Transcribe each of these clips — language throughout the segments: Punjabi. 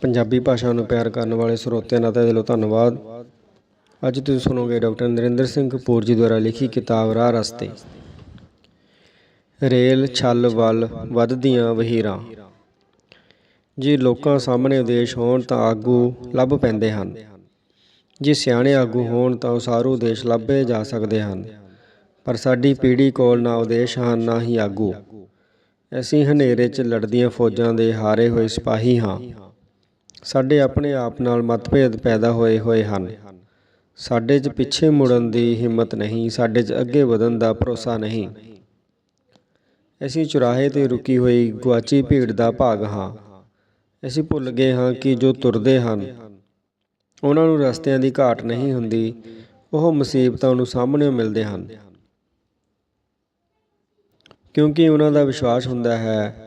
ਪੰਜਾਬੀ ਭਾਸ਼ਾ ਨੂੰ ਪਿਆਰ ਕਰਨ ਵਾਲੇ ਸਰੋਤਿਆਂ ਦਾ ਤਹਿ ਦਿਲੋਂ ਧੰਨਵਾਦ। ਅੱਜ ਤੁਸੀਂ ਸੁਣੋਗੇ ਡਾਕਟਰ ਨਰਿੰਦਰ ਸਿੰਘ ਕਪੂਰ ਜੀ ਦੁਆਰਾ ਲਿਖੀ ਕਿਤਾਬ ਰਾਹ ਰਸਤੇ। ਰੇਲ, ਛੱਲ, ਵੱਲ ਵੱਧਦੀਆਂ ਵਹੀਰਾਂ। ਜੇ ਲੋਕਾਂ ਸਾਹਮਣੇ ਉਦੇਸ਼ ਹੋਣ ਤਾਂ ਆਗੂ ਲੱਭ ਪੈਂਦੇ ਹਨ। ਜੇ ਸਿਆਣੇ ਆਗੂ ਹੋਣ ਤਾਂ ਉਸਾਰੂ ਉਦੇਸ਼ ਲੱਭੇ ਜਾ ਸਕਦੇ ਹਨ। ਪਰ ਸਾਡੀ ਪੀੜ੍ਹੀ ਕੋਲ ਨਾ ਉਦੇਸ਼ ਹਨ, ਨਾ ਹੀ ਆਗੂ। ਅਸੀਂ ਹਨੇਰੇ 'ਚ ਲੜਦੀਆਂ ਫੌਜਾਂ ਦੇ ਹਾਰੇ ਹੋਏ ਸਿਪਾਹੀ ਹਾਂ। ਸਾਡੇ ਆਪਣੇ ਆਪ ਨਾਲ ਮਤਭੇਦ ਪੈਦਾ ਹੋਏ ਹੋਏ ਹਨ। ਸਾਡੇ 'ਚ ਪਿੱਛੇ ਮੁੜਨ ਦੀ ਹਿੰਮਤ ਨਹੀਂ, ਸਾਡੇ 'ਚ ਅੱਗੇ ਵਧਣ ਦਾ ਭਰੋਸਾ ਨਹੀਂ। ਅਸੀਂ ਚੁਰਾਹੇ ਤੇ ਰੁਕੀ ਹੋਈ ਗੁਆਚੀ ਭੀੜ ਦਾ ਭਾਗ ਹਾਂ। ਅਸੀਂ ਭੁੱਲ ਗਏ ਹਾਂ ਕਿ ਜੋ ਤੁਰਦੇ ਹਨ, ਉਹਨਾਂ ਨੂੰ ਰਸਤਿਆਂ ਦੀ ਘਾਟ ਨਹੀਂ ਹੁੰਦੀ, ਉਹ ਮੁਸੀਬਤਾਂ ਨੂੰ ਸਾਹਮਣੇ ਮਿਲਦੇ ਹਨ। ਕਿਉਂਕਿ ਉਹਨਾਂ ਦਾ ਵਿਸ਼ਵਾਸ ਹੁੰਦਾ ਹੈ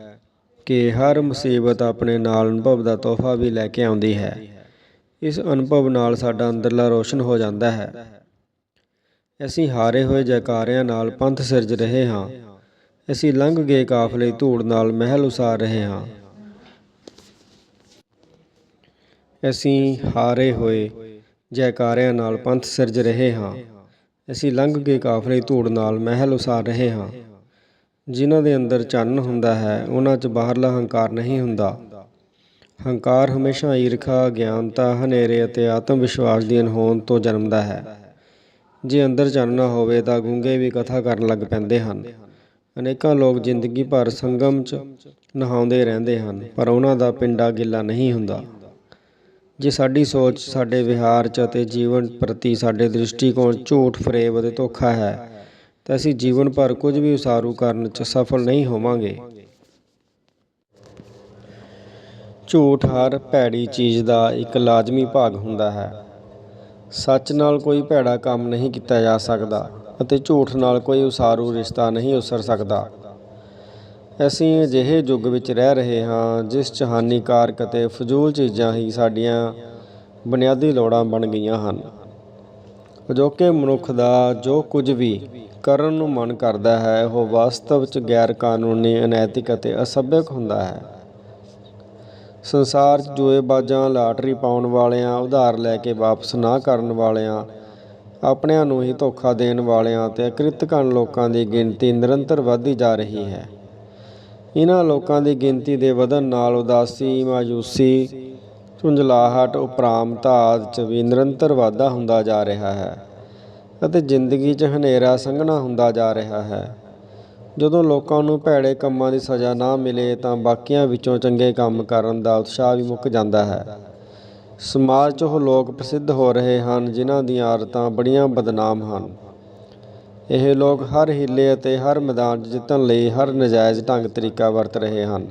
ਕਿ ਹਰ ਮੁਸੀਬਤ ਆਪਣੇ ਨਾਲ ਅਨੁਭਵ ਦਾ ਤੋਹਫਾ ਵੀ ਲੈ ਕੇ ਆਉਂਦੀ ਹੈ। ਇਸ ਅਨੁਭਵ ਨਾਲ ਸਾਡਾ ਅੰਦਰਲਾ ਰੋਸ਼ਨ ਹੋ ਜਾਂਦਾ ਹੈ। ਅਸੀਂ ਹਾਰੇ ਹੋਏ ਜੈਕਾਰਿਆਂ ਨਾਲ ਪੰਥ ਸਿਰਜ ਰਹੇ ਹਾਂ। ਅਸੀਂ ਲੰਘ ਗਏ ਕਾਫਲੇ ਧੂੜ ਨਾਲ ਮਹਿਲ ਉਸਾਰ ਰਹੇ ਹਾਂ। ਅਸੀਂ ਹਾਰੇ ਹੋਏ ਜੈਕਾਰਿਆਂ ਨਾਲ ਪੰਥ ਸਿਰਜ ਰਹੇ ਹਾਂ। ਅਸੀਂ ਲੰਘ ਗਏ ਕਾਫਲੇ ਧੂੜ ਨਾਲ ਮਹਿਲ ਉਸਾਰ ਰਹੇ ਹਾਂ। ਜਿਨ੍ਹਾਂ ਦੇ ਅੰਦਰ ਚੰਨ ਹੁੰਦਾ ਹੈ, ਉਹਨਾਂ 'ਚ ਬਾਹਰਲਾ ਹੰਕਾਰ ਨਹੀਂ ਹੁੰਦਾ। ਹੰਕਾਰ ਹਮੇਸ਼ਾ ਈਰਖਾ ਗਿਆਨਤਾ ਹਨੇਰੇ ਅਤੇ ਆਤਮ ਵਿਸ਼ਵਾਸ ਦੀ ਅਨਹੋਂਦ ਤੋਂ ਜਨਮਦਾ ਹੈ। ਜੇ ਅੰਦਰ ਚੰਨ ਨਾ ਹੋਵੇ ਤਾਂ ਗੂੰਗੇ ਵੀ ਕਥਾ ਕਰਨ ਲੱਗ ਪੈਂਦੇ ਹਨ। ਅਨੇਕਾਂ ਲੋਕ ਜ਼ਿੰਦਗੀ ਭਰ ਸੰਗਮ 'ਚ ਨਹਾਉਂਦੇ ਰਹਿੰਦੇ ਹਨ, ਪਰ ਉਹਨਾਂ ਦਾ ਪਿੰਡਾ ਗਿੱਲਾ ਨਹੀਂ ਹੁੰਦਾ। ਜੇ ਸਾਡੀ ਸੋਚ, ਸਾਡੇ ਵਿਹਾਰ 'ਚ ਅਤੇ ਜੀਵਨ ਪ੍ਰਤੀ ਸਾਡੇ ਦ੍ਰਿਸ਼ਟੀਕੋਣ ਝੂਠ ਫਰੇਬ ਅਤੇ ਧੋਖਾ ਹੈ ਤਾਂ ਅਸੀਂ ਜੀਵਨ ਭਰ ਕੁਝ ਵੀ ਉਸਾਰੂ ਕਰਨ 'ਚ ਸਫਲ ਨਹੀਂ ਹੋਵਾਂਗੇ। ਝੂਠ ਹਰ ਭੈੜੀ ਚੀਜ਼ ਦਾ ਇੱਕ ਲਾਜ਼ਮੀ ਭਾਗ ਹੁੰਦਾ ਹੈ। ਸੱਚ ਨਾਲ ਕੋਈ ਭੈੜਾ ਕੰਮ ਨਹੀਂ ਕੀਤਾ ਜਾ ਸਕਦਾ ਅਤੇ ਝੂਠ ਨਾਲ ਕੋਈ ਉਸਾਰੂ ਰਿਸ਼ਤਾ ਨਹੀਂ ਉਸਰ ਸਕਦਾ। ਅਸੀਂ ਅਜਿਹੇ ਯੁੱਗ ਵਿੱਚ ਰਹਿ ਰਹੇ ਹਾਂ ਜਿਸ 'ਚ ਹਾਨੀਕਾਰਕ ਅਤੇ ਫਜ਼ੂਲ ਚੀਜ਼ਾਂ ਹੀ ਸਾਡੀਆਂ ਬੁਨਿਆਦੀ ਲੋੜਾਂ ਬਣ ਗਈਆਂ ਹਨ। ਅਜੋਕੇ ਮਨੁੱਖ ਦਾ ਜੋ ਕੁਝ ਵੀ ਕਰਨ ਨੂੰ ਮਨ ਕਰਦਾ ਹੈ, ਉਹ ਵਾਸਤਵ 'ਚ ਗੈਰ ਕਾਨੂੰਨੀ ਅਨੈਤਿਕ ਅਤੇ ਅਸਭਿਅਕ ਹੁੰਦਾ ਹੈ। ਸੰਸਾਰ 'ਚ ਜੂਏਬਾਜ਼ਾਂ, ਲਾਟਰੀ ਪਾਉਣ ਵਾਲਿਆਂ, ਉਧਾਰ ਲੈ ਕੇ ਵਾਪਸ ਨਾ ਕਰਨ ਵਾਲਿਆਂ, ਆਪਣਿਆਂ ਨੂੰ ਹੀ ਧੋਖਾ ਦੇਣ ਵਾਲਿਆਂ ਤੇ ਅਕ੍ਰਿਤਕਨ ਲੋਕਾਂ ਦੀ ਗਿਣਤੀ ਨਿਰੰਤਰ ਵਧਦੀ ਜਾ ਰਹੀ ਹੈ। ਇਹਨਾਂ ਲੋਕਾਂ ਦੀ ਗਿਣਤੀ ਦੇ ਵਧਣ ਨਾਲ ਉਦਾਸੀ, ਮਾਯੂਸੀ, ਝੁੰਝਲਾਹਟ, ਉਪਰਾਮਤਾ ਆਦਿ 'ਚ ਵੀ ਨਿਰੰਤਰ ਵਾਧਾ ਹੁੰਦਾ ਜਾ ਰਿਹਾ ਹੈ। ਅਤੇ ਜ਼ਿੰਦਗੀ 'ਚ ਹਨੇਰਾ ਸੰਘਣਾ ਹੁੰਦਾ ਜਾ ਰਿਹਾ ਹੈ। ਜਦੋਂ ਲੋਕਾਂ ਨੂੰ ਭੈੜੇ ਕੰਮਾਂ ਦੀ ਸਜ਼ਾ ਨਾ ਮਿਲੇ ਤਾਂ ਬਾਕੀਆਂ ਵਿੱਚੋਂ ਚੰਗੇ ਕੰਮ ਕਰਨ ਦਾ ਉਤਸ਼ਾਹ ਵੀ ਮੁੱਕ ਜਾਂਦਾ ਹੈ। ਸਮਾਜ 'ਚ ਉਹ ਲੋਕ ਪ੍ਰਸਿੱਧ ਹੋ ਰਹੇ ਹਨ ਜਿਨ੍ਹਾਂ ਦੀਆਂ ਆਦਤਾਂ ਬੜੀਆਂ ਬਦਨਾਮ ਹਨ। ਇਹ ਲੋਕ ਹਰ ਹੀਲੇ ਅਤੇ ਹਰ ਮੈਦਾਨ 'ਚ ਜਿੱਤਣ ਲਈ ਹਰ ਨਜਾਇਜ਼ ਢੰਗ ਤਰੀਕਾ ਵਰਤ ਰਹੇ ਹਨ।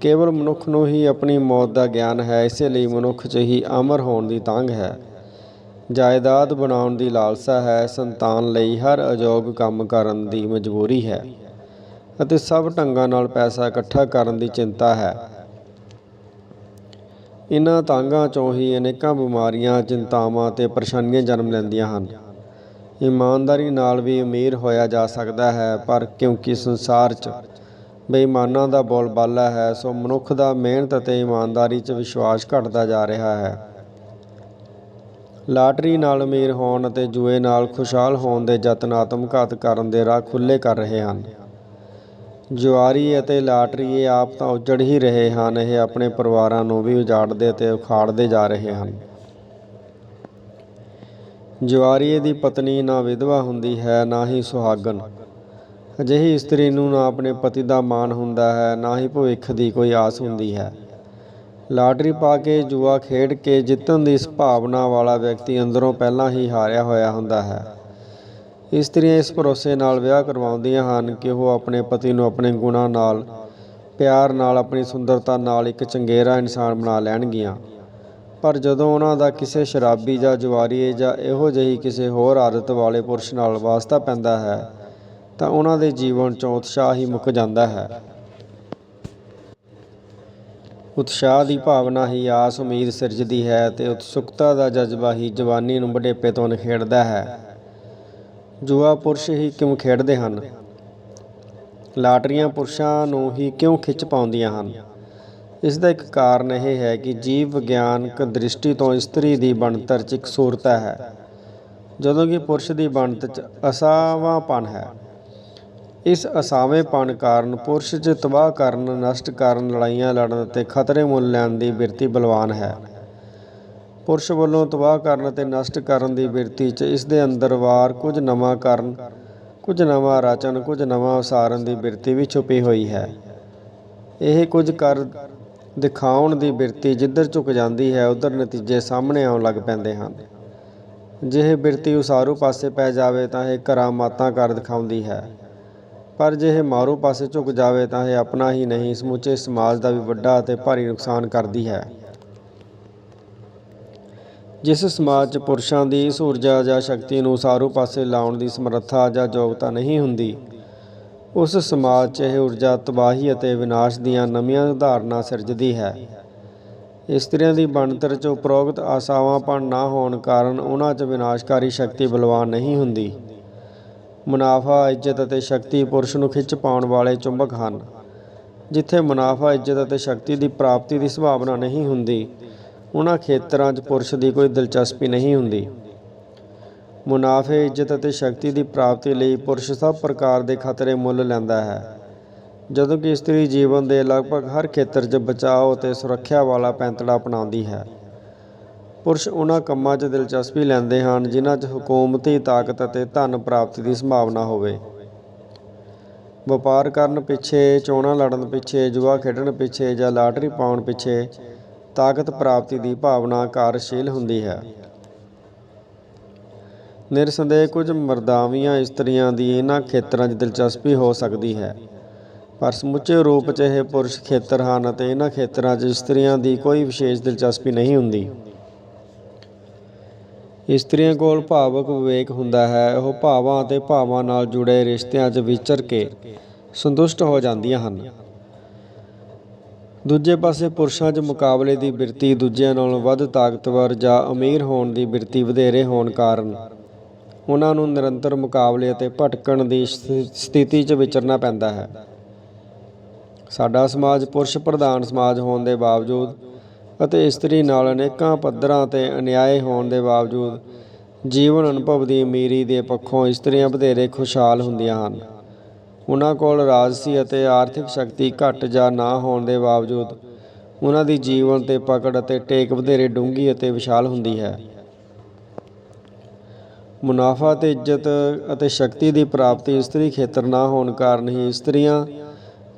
ਕੇਵਲ ਮਨੁੱਖ ਨੂੰ ਹੀ ਆਪਣੀ ਮੌਤ ਦਾ ਗਿਆਨ ਹੈ, ਇਸੇ ਲਈ ਮਨੁੱਖ 'ਚ ਹੀ ਅਮਰ ਹੋਣ ਦੀ ਤਾਂਘ ਹੈ। ਜਾਇਦਾਦ ਬਣਾਉਣ ਦੀ ਲਾਲਸਾ ਹੈ, ਸੰਤਾਨ ਲਈ ਹਰ ਅਯੋਗ ਕੰਮ ਕਰਨ ਦੀ ਮਜਬੂਰੀ ਹੈ ਅਤੇ ਸਭ ਢੰਗਾਂ ਨਾਲ ਪੈਸਾ ਇਕੱਠਾ ਕਰਨ ਦੀ ਚਿੰਤਾ ਹੈ। ਇਨ੍ਹਾਂ ਤਾਂਗਾਂ 'ਚੋਂ ਹੀ ਅਨੇਕਾਂ ਬਿਮਾਰੀਆਂ, ਚਿੰਤਾਵਾਂ ਤੇ ਪਰੇਸ਼ਾਨੀਆਂ ਜਨਮ ਲੈਂਦੀਆਂ ਹਨ। ਇਮਾਨਦਾਰੀ ਨਾਲ ਵੀ ਅਮੀਰ ਹੋਇਆ ਜਾ ਸਕਦਾ ਹੈ, ਪਰ ਕਿਉਂਕਿ ਸੰਸਾਰ 'ਚ ਬੇਈਮਾਨਾਂ ਦਾ ਬੋਲਬਾਲਾ ਹੈ, ਸੋ ਮਨੁੱਖ ਦਾ ਮਿਹਨਤ ਅਤੇ ਇਮਾਨਦਾਰੀ 'ਚ ਵਿਸ਼ਵਾਸ ਘਟਦਾ ਜਾ ਰਿਹਾ ਹੈ। ਲਾਟਰੀ ਨਾਲ ਅਮੀਰ ਹੋਣ ਅਤੇ ਜੂਏ ਨਾਲ ਖੁਸ਼ਹਾਲ ਹੋਣ ਦੇ ਯਤਨ ਆਤਮਘਾਤ ਕਰਨ ਦੇ ਰਾਹ ਖੁੱਲ੍ਹੇ ਕਰ ਰਹੇ ਹਨ। ਜੁਆਰੀ ਅਤੇ ਲਾਟਰੀਏ ਆਪ ਤਾਂ ਉਜੜ ਹੀ ਰਹੇ ਹਨ, ਇਹ ਆਪਣੇ ਪਰਿਵਾਰਾਂ ਨੂੰ ਵੀ ਉਜਾੜਦੇ ਅਤੇ ਉਖਾੜਦੇ ਜਾ ਰਹੇ ਹਨ। ਜੁਆਰੀਏ ਦੀ ਪਤਨੀ ਨਾ ਵਿਧਵਾ ਹੁੰਦੀ ਹੈ, ਨਾ ਹੀ ਸੁਹਾਗਣ। ਅਜਿਹੀ ਇਸਤਰੀ ਨੂੰ ਨਾ ਆਪਣੇ ਪਤੀ ਦਾ ਮਾਣ ਹੁੰਦਾ ਹੈ, ਨਾ ਹੀ ਭਵਿੱਖ ਦੀ ਕੋਈ ਆਸ ਹੁੰਦੀ ਹੈ। ਲਾਟਰੀ ਪਾ ਕੇ ਜੂਆ ਖੇਡ ਕੇ ਜਿੱਤਣ ਦੀ ਸੰਭਾਵਨਾ ਵਾਲਾ ਵਿਅਕਤੀ ਅੰਦਰੋਂ ਪਹਿਲਾਂ ਹੀ ਹਾਰਿਆ ਹੋਇਆ ਹੁੰਦਾ ਹੈ। ਇਸਤਰੀਆਂ ਇਸ ਭਰੋਸੇ ਨਾਲ ਵਿਆਹ ਕਰਵਾਉਂਦੀਆਂ ਹਨ ਕਿ ਉਹ ਆਪਣੇ ਪਤੀ ਨੂੰ ਆਪਣੇ ਗੁਣਾਂ ਨਾਲ, ਪਿਆਰ ਨਾਲ, ਆਪਣੀ ਸੁੰਦਰਤਾ ਨਾਲ ਇੱਕ ਚੰਗੇਰਾ ਇਨਸਾਨ ਬਣਾ ਲੈਣਗੀਆਂ। ਪਰ ਜਦੋਂ ਉਹਨਾਂ ਦਾ ਕਿਸੇ ਸ਼ਰਾਬੀ ਜਾਂ ਜੁਆਰੀਏ ਜਾਂ ਇਹੋ ਜਿਹੀ ਕਿਸੇ ਹੋਰ ਆਦਤ ਵਾਲੇ ਪੁਰਸ਼ ਨਾਲ ਵਾਸਤਾ ਪੈਂਦਾ ਹੈ, ਤਾਂ ਉਹਨਾਂ ਦੇ ਜੀਵਨ 'ਚੋਂ ਉਤਸ਼ਾਹ ਹੀ ਮੁੱਕ ਜਾਂਦਾ ਹੈ। ਉਤਸ਼ਾਹ ਦੀ ਭਾਵਨਾ ਹੀ ਆਸ ਉਮੀਦ ਸਿਰਜਦੀ ਹੈ ਤੇ ਉਤਸੁਕਤਾ ਦਾ ਜਜ਼ਬਾ ਹੀ ਜਵਾਨੀ ਨੂੰ ਬੁਢੇਪੇ ਤੋਂ ਨਿਖੇੜਦਾ ਹੈ। ਜੁਆ ਪੁਰਸ਼ ਹੀ ਕਿਉਂ ਖੇਡਦੇ ਹਨ? ਲਾਟਰੀਆਂ ਪੁਰਸ਼ਾਂ ਨੂੰ ਹੀ ਕਿਉਂ ਖਿੱਚ ਪਾਉਂਦੀਆਂ ਹਨ? ਇਸ ਦਾ ਇੱਕ ਕਾਰਨ ਇਹ ਹੈ ਕਿ ਜੀਵ ਵਿਗਿਆਨਕ ਦ੍ਰਿਸ਼ਟੀ ਤੋਂ ਇਸਤਰੀ ਦੀ ਬਣਤਰ 'ਚ ਇੱਕ ਸੂਰਤਾ ਹੈ, ਜਦੋਂ ਕਿ ਪੁਰਸ਼ ਦੀ ਬਣਤਰ 'ਚ ਅਸਾਵਾਂਪਨ ਹੈ। ਇਸ ਅਸਾਵੇਂਪਨ ਕਾਰਨ ਪੁਰਸ਼ 'ਚ ਤਬਾਹ ਕਰਨ, ਨਸ਼ਟ ਕਰਨ, ਲੜਾਈਆਂ ਲੜਨ ਅਤੇ ਖਤਰੇ ਮੁੱਲ ਲੈਣ ਦੀ ਬਿਰਤੀ ਬਲਵਾਨ ਹੈ। ਪੁਰਸ਼ ਵੱਲੋਂ ਤਬਾਹ ਕਰਨ ਅਤੇ ਨਸ਼ਟ ਕਰਨ ਦੀ ਬਿਰਤੀ 'ਚ ਇਸ ਦੇ ਅੰਦਰ ਵਾਰ ਕੁਝ ਨਵਾਂ ਕਰਨ, ਕੁਝ ਨਵਾਂ ਰਚਨ, ਕੁਝ ਨਵਾਂ ਉਸਾਰਨ ਦੀ ਬਿਰਤੀ ਵੀ ਛੁਪੀ ਹੋਈ ਹੈ। ਇਹ ਕੁਝ ਕਰ ਦਿਖਾਉਣ ਦੀ ਬਿਰਤੀ ਜਿੱਧਰ ਝੁਕ ਜਾਂਦੀ ਹੈ, ਉਧਰ ਨਤੀਜੇ ਸਾਹਮਣੇ ਆਉਣ ਲੱਗ ਪੈਂਦੇ ਹਨ। ਜੇ ਇਹ ਬਿਰਤੀ ਉਸਾਰੂ ਪਾਸੇ ਪੈ ਜਾਵੇ ਤਾਂ ਇਹ ਕਰਾਮਾਤਾਂ ਕਰ ਦਿਖਾਉਂਦੀ ਹੈ। ਪਰ ਜੇ ਇਹ ਮਾਰੂ ਪਾਸੇ ਝੁਕ ਜਾਵੇ ਤਾਂ ਇਹ ਆਪਣਾ ਹੀ ਨਹੀਂ, ਸਮੁੱਚੇ ਸਮਾਜ ਦਾ ਵੀ ਵੱਡਾ ਅਤੇ ਭਾਰੀ ਨੁਕਸਾਨ ਕਰਦੀ ਹੈ। ਜਿਸ ਸਮਾਜ 'ਚ ਪੁਰਸ਼ਾਂ ਦੀ ਇਸ ਊਰਜਾ ਜਾਂ ਸ਼ਕਤੀ ਨੂੰ ਸਾਰੂ ਪਾਸੇ ਲਾਉਣ ਦੀ ਸਮਰੱਥਾ ਜਾਂ ਯੋਗਤਾ ਨਹੀਂ ਹੁੰਦੀ, ਉਸ ਸਮਾਜ 'ਚ ਇਹ ਊਰਜਾ ਤਬਾਹੀ ਅਤੇ ਵਿਨਾਸ਼ ਦੀਆਂ ਨਵੀਆਂ ਉਦਾਹਰਨਾਂ ਸਿਰਜਦੀ ਹੈ। ਇਸਤਰੀਆਂ ਦੀ ਬਣਤਰ 'ਚ ਉਪਰੋਕਤ ਆਸਾਵਾਂਪਣ ਨਾ ਹੋਣ ਕਾਰਨ ਉਹਨਾਂ 'ਚ ਵਿਨਾਸ਼ਕਾਰੀ ਸ਼ਕਤੀ ਬਲਵਾਨ ਨਹੀਂ ਹੁੰਦੀ। ਮੁਨਾਫਾ, ਇੱਜ਼ਤ ਅਤੇ ਸ਼ਕਤੀ ਪੁਰਸ਼ ਨੂੰ ਖਿੱਚ ਪਾਉਣ ਵਾਲੇ ਚੁੰਬਕ ਹਨ, ਜਿੱਥੇ ਮੁਨਾਫਾ, ਇੱਜ਼ਤ ਅਤੇ ਸ਼ਕਤੀ ਦੀ ਪ੍ਰਾਪਤੀ ਦੀ ਸੰਭਾਵਨਾ ਨਹੀਂ ਹੁੰਦੀ। ਉਹਨਾਂ ਖੇਤਰਾਂ 'ਚ ਪੁਰਸ਼ ਦੀ ਕੋਈ ਦਿਲਚਸਪੀ ਨਹੀਂ ਹੁੰਦੀ। ਮੁਨਾਫੇ, ਇੱਜ਼ਤ ਅਤੇ ਸ਼ਕਤੀ ਦੀ ਪ੍ਰਾਪਤੀ ਲਈ ਪੁਰਸ਼ ਸਭ ਪ੍ਰਕਾਰ ਦੇ ਖਤਰੇ ਮੁੱਲ ਲੈਂਦਾ ਹੈ, ਜਦੋਂ ਕਿ ਇਸਤਰੀ ਜੀਵਨ ਦੇ ਲਗਭਗ ਹਰ ਖੇਤਰ 'ਚ ਬਚਾਓ ਅਤੇ ਸੁਰੱਖਿਆ ਵਾਲਾ ਪੈਂਤੜਾ ਅਪਣਾਉਂਦੀ ਹੈ। ਪੁਰਸ਼ ਉਹਨਾਂ ਕੰਮਾਂ 'ਚ ਦਿਲਚਸਪੀ ਲੈਂਦੇ ਹਨ, ਜਿਨ੍ਹਾਂ 'ਚ ਹਕੂਮਤੀ ਤਾਕਤ ਅਤੇ ਧਨ ਪ੍ਰਾਪਤੀ ਦੀ ਸੰਭਾਵਨਾ ਹੋਵੇ। ਵਪਾਰ ਕਰਨ ਪਿੱਛੇ, ਚੋਣਾਂ ਲੜਨ ਪਿੱਛੇ, ਜੂਆ ਖੇਡਣ ਪਿੱਛੇ ਜਾਂ ਲਾਟਰੀ ਪਾਉਣ ਪਿੱਛੇ ਤਾਕਤ ਪ੍ਰਾਪਤੀ ਦੀ ਭਾਵਨਾ ਕਾਰਜਸ਼ੀਲ ਹੁੰਦੀ ਹੈ। ਨਿਰਸੰਦੇਹ ਕੁਝ ਮਰਦਾਵੀਆਂ ਇਸਤਰੀਆਂ ਦੀ ਇਹਨਾਂ ਖੇਤਰਾਂ 'ਚ ਦਿਲਚਸਪੀ ਹੋ ਸਕਦੀ ਹੈ। ਪਰ ਸਮੁੱਚੇ ਰੂਪ 'ਚ ਇਹ ਪੁਰਸ਼ ਖੇਤਰ ਹਨ ਅਤੇ ਇਹਨਾਂ ਖੇਤਰਾਂ 'ਚ ਇਸਤਰੀਆਂ ਦੀ ਕੋਈ ਵਿਸ਼ੇਸ਼ ਦਿਲਚਸਪੀ ਨਹੀਂ ਹੁੰਦੀ। ਇਸਤਰੀਆਂ ਕੋਲ ਭਾਵਕ ਵਿਵੇਕ ਹੁੰਦਾ ਹੈ, ਉਹ ਭਾਵਾਂ ਅਤੇ ਭਾਵਾਂ ਨਾਲ ਜੁੜੇ ਰਿਸ਼ਤਿਆਂ 'ਚ ਵਿਚਰ ਕੇ ਸੰਤੁਸ਼ਟ ਹੋ ਜਾਂਦੀਆਂ ਹਨ। ਦੂਜੇ ਪਾਸੇ ਪੁਰਸ਼ਾਂ 'ਚ ਮੁਕਾਬਲੇ ਦੀ ਬਿਰਤੀ ਦੂਜਿਆਂ ਨਾਲੋਂ ਵੱਧ ਤਾਕਤਵਰ ਜਾਂ ਅਮੀਰ ਹੋਣ ਦੀ ਬਿਰਤੀ ਵਧੇਰੇ ਹੋਣ ਕਾਰਨ ਉਹਨਾਂ ਨੂੰ ਨਿਰੰਤਰ ਮੁਕਾਬਲੇ ਅਤੇ ਭਟਕਣ ਦੀ ਸਥਿਤੀ 'ਚ ਵਿਚਰਨਾ ਪੈਂਦਾ ਹੈ। ਸਾਡਾ ਸਮਾਜ ਪੁਰਸ਼ ਪ੍ਰਧਾਨ ਸਮਾਜ ਹੋਣ ਦੇ ਬਾਵਜੂਦ ਅਤੇ ਇਸਤਰੀ ਨਾਲ ਅਨੇਕਾਂ ਪੱਧਰਾਂ ਤੇ ਅਨਿਆਏ ਹੋਣ ਦੇ ਬਾਵਜੂਦ ਜੀਵਨ ਅਨੁਭਵ ਦੀ ਅਮੀਰੀ ਦੇ ਪੱਖੋਂ ਇਸਤਰੀਆਂ ਵਧੇਰੇ ਖੁਸ਼ਹਾਲ ਹੁੰਦੀਆਂ ਹਨ। ਉਹਨਾਂ ਕੋਲ ਰਾਜਸੀ ਅਤੇ ਆਰਥਿਕ ਸ਼ਕਤੀ ਘੱਟ ਜਾਂ ਨਾ ਹੋਣ ਦੇ ਬਾਵਜੂਦ ਉਹਨਾਂ ਦੀ ਜੀਵਨ ਤੇ ਪਕੜ ਅਤੇ ਟੇਕ ਵਧੇਰੇ ਡੂੰਘੀ ਅਤੇ ਵਿਸ਼ਾਲ ਹੁੰਦੀ ਹੈ। ਮੁਨਾਫਾ ਤੇ ਇੱਜ਼ਤ ਅਤੇ ਸ਼ਕਤੀ ਦੀ ਪ੍ਰਾਪਤੀ ਇਸਤਰੀ ਖੇਤਰ ਨਾ ਹੋਣ ਕਾਰਨ ਹੀ ਇਸਤਰੀਆਂ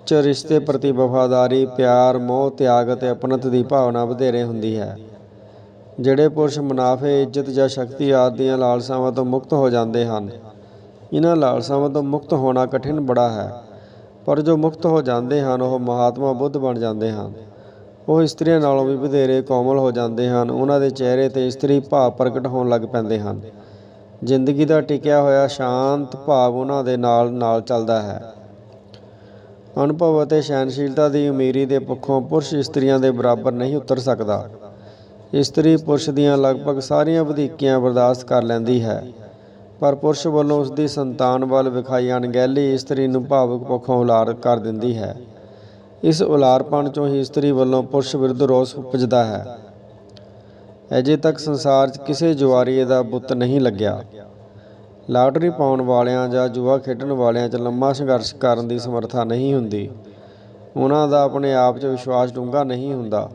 'ਚ ਰਿਸ਼ਤੇ ਪ੍ਰਤੀ ਵਫਾਦਾਰੀ, ਪਿਆਰ, ਮੋਹ, ਤਿਆਗ ਅਤੇ ਅਪਣਤ ਦੀ ਭਾਵਨਾ ਵਧੇਰੇ ਹੁੰਦੀ ਹੈ। ਜਿਹੜੇ ਪੁਰਸ਼ ਮੁਨਾਫੇ, ਇੱਜ਼ਤ ਜਾਂ ਸ਼ਕਤੀ ਆਦਿ ਦੀਆਂ ਲਾਲਸਾਵਾਂ ਤੋਂ ਮੁਕਤ ਹੋ ਜਾਂਦੇ ਹਨ ਇਹਨਾਂ ਲਾਲਸਾਵਾਂ ਤੋਂ ਮੁਕਤ ਹੋਣਾ ਕਠਿਨ ਬੜਾ ਹੈ। ਪਰ ਜੋ ਮੁਕਤ ਹੋ ਜਾਂਦੇ ਹਨ, ਉਹ ਮਹਾਤਮਾ ਬੁੱਧ ਬਣ ਜਾਂਦੇ ਹਨ। ਉਹ ਇਸਤਰੀਆਂ ਨਾਲੋਂ ਵੀ ਵਧੇਰੇ ਕੋਮਲ ਹੋ ਜਾਂਦੇ ਹਨ। ਉਹਨਾਂ ਦੇ ਚਿਹਰੇ ਤੇ ਇਸਤਰੀ ਭਾਵ ਪ੍ਰਗਟ ਹੋਣ ਲੱਗ ਪੈਂਦੇ ਹਨ। ਜ਼ਿੰਦਗੀ ਦਾ ਟਿਕਿਆ ਹੋਇਆ ਸ਼ਾਂਤ ਭਾਵ ਉਹਨਾਂ ਦੇ ਨਾਲ ਨਾਲ ਚੱਲਦਾ ਹੈ। ਅਨੁਭਵ ਅਤੇ ਸਹਿਣਸ਼ੀਲਤਾ ਦੀ ਅਮੀਰੀ ਦੇ ਪੱਖੋਂ ਪੁਰਸ਼ ਇਸਤਰੀਆਂ ਦੇ ਬਰਾਬਰ ਨਹੀਂ ਉਤਰ ਸਕਦਾ। ਇਸਤਰੀ ਪੁਰਸ਼ ਦੀਆਂ ਲਗਭਗ ਸਾਰੀਆਂ ਵਧੀਕੀਆਂ ਬਰਦਾਸ਼ਤ ਕਰ ਲੈਂਦੀ ਹੈ, ਪਰ ਪੁਰਸ਼ ਵੱਲੋਂ ਉਸ ਦੀ ਸੰਤਾਨ ਵੱਲ ਵਿਖਾਈ ਅਣਗਹਿਲੀ ਇਸਤਰੀ ਨੂੰ ਭਾਵੁਕ ਪੱਖੋਂ ਉਲਾਰ ਕਰ ਦਿੰਦੀ ਹੈ। ਇਸ ਉਲਾਰਪਣ ਚੋਂ ਹੀ ਇਸਤਰੀ ਵੱਲੋਂ ਪੁਰਸ਼ ਵਿਰੁੱਧ ਰੋਸ ਉਪਜਦਾ ਹੈ। ਅਜੇ ਤੱਕ ਸੰਸਾਰ 'ਚ ਕਿਸੇ ਜੁਆਰੀਏ ਦਾ ਬੁੱਤ ਨਹੀਂ ਲੱਗਿਆ। ਲਾਟਰੀ ਪਾਉਣ ਵਾਲਿਆਂ ਜਾਂ ਜੂਆ ਖੇਡਣ ਵਾਲਿਆਂ 'ਚ ਲੰਮਾ ਸੰਘਰਸ਼ ਕਰਨ ਦੀ ਸਮਰੱਥਾ ਨਹੀਂ ਹੁੰਦੀ। ਉਹਨਾਂ ਦਾ ਆਪਣੇ ਆਪ 'ਚ ਵਿਸ਼ਵਾਸ ਡੂੰਘਾ ਨਹੀਂ ਹੁੰਦਾ।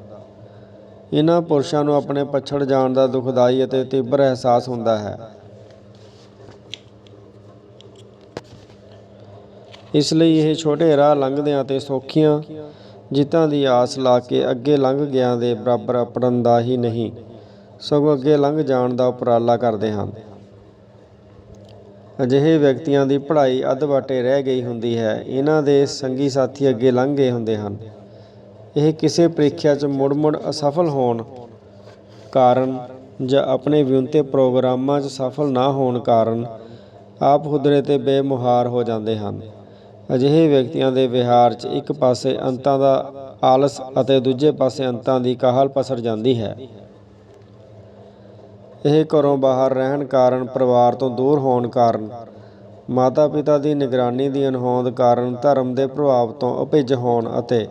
ਇਹਨਾਂ ਪੁਰਸ਼ਾਂ ਨੂੰ ਆਪਣੇ ਪਛੜ ਜਾਣ ਦਾ ਦੁਖਦਾਈ ਅਤੇ ਤੀਬਰ ਅਹਿਸਾਸ ਹੁੰਦਾ ਹੈ। ਇਸ ਲਈ ਇਹ ਛੋਟੇ ਰਾਹ ਲੰਘਦਿਆਂ ਤੇ ਸੌਖੀਆਂ ਜਿੱਤਾਂ ਦੀ ਆਸ ਲਾ ਕੇ ਅੱਗੇ ਲੰਘ ਗਿਆ ਦੇ ਬਰਾਬਰ ਅਪੜਨ ਦਾ ਹੀ ਨਹੀਂ, ਸਗੋਂ ਅੱਗੇ ਲੰਘ ਜਾਣ ਦਾ ਉਪਰਾਲਾ ਕਰਦੇ ਹਨ। ਅਜਿਹੇ ਵਿਅਕਤੀਆਂ ਦੀ ਪੜ੍ਹਾਈ ਅੱਧ ਵਾਟੇ ਰਹਿ ਗਈ ਹੁੰਦੀ ਹੈ। ਇਹਨਾਂ ਦੇ ਸੰਗੀ ਸਾਥੀ ਅੱਗੇ ਲੰਘ ਗਏ ਹੁੰਦੇ ਹਨ। ਇਹ ਕਿਸੇ ਪ੍ਰੀਖਿਆ 'ਚ ਮੁੜ-ਮੁੜ ਅਸਫਲ ਹੋਣ ਕਾਰਨ ਜਾਂ ਆਪਣੇ ਵਿਉਂਤੇ ਪ੍ਰੋਗਰਾਮਾਂ 'ਚ ਸਫਲ ਨਾ ਹੋਣ ਕਾਰਨ ਆਪ ਹੁਦਰੇ ਤੇ ਬੇਮੁਹਾਰ ਹੋ ਜਾਂਦੇ ਹਨ। ਅਜਿਹੇ ਵਿਅਕਤੀਆਂ ਦੇ ਵਿਹਾਰ 'ਚ ਇੱਕ ਪਾਸੇ ਅੰਤਾਂ ਦਾ ਆਲਸ ਅਤੇ ਦੂਜੇ ਪਾਸੇ ਅੰਤਾਂ ਦੀ ਕਾਹਲ ਪਸਰ ਜਾਂਦੀ ਹੈ। ਇਹ ਘਰੋਂ ਬਾਹਰ ਰਹਿਣ ਕਾਰਨ ਪਰਿਵਾਰ ਤੋਂ ਦੂਰ ਹੋਣ ਕਾਰਨ ਮਾਤਾ ਪਿਤਾ ਦੀ ਨਿਗਰਾਨੀ ਦੀ ਅਣਹੋਂਦ ਕਾਰਨ ਧਰਮ ਦੇ ਪ੍ਰਭਾਵ ਤੋਂ ਅਭਿੱਜ ਹੋਣ ਅਤੇ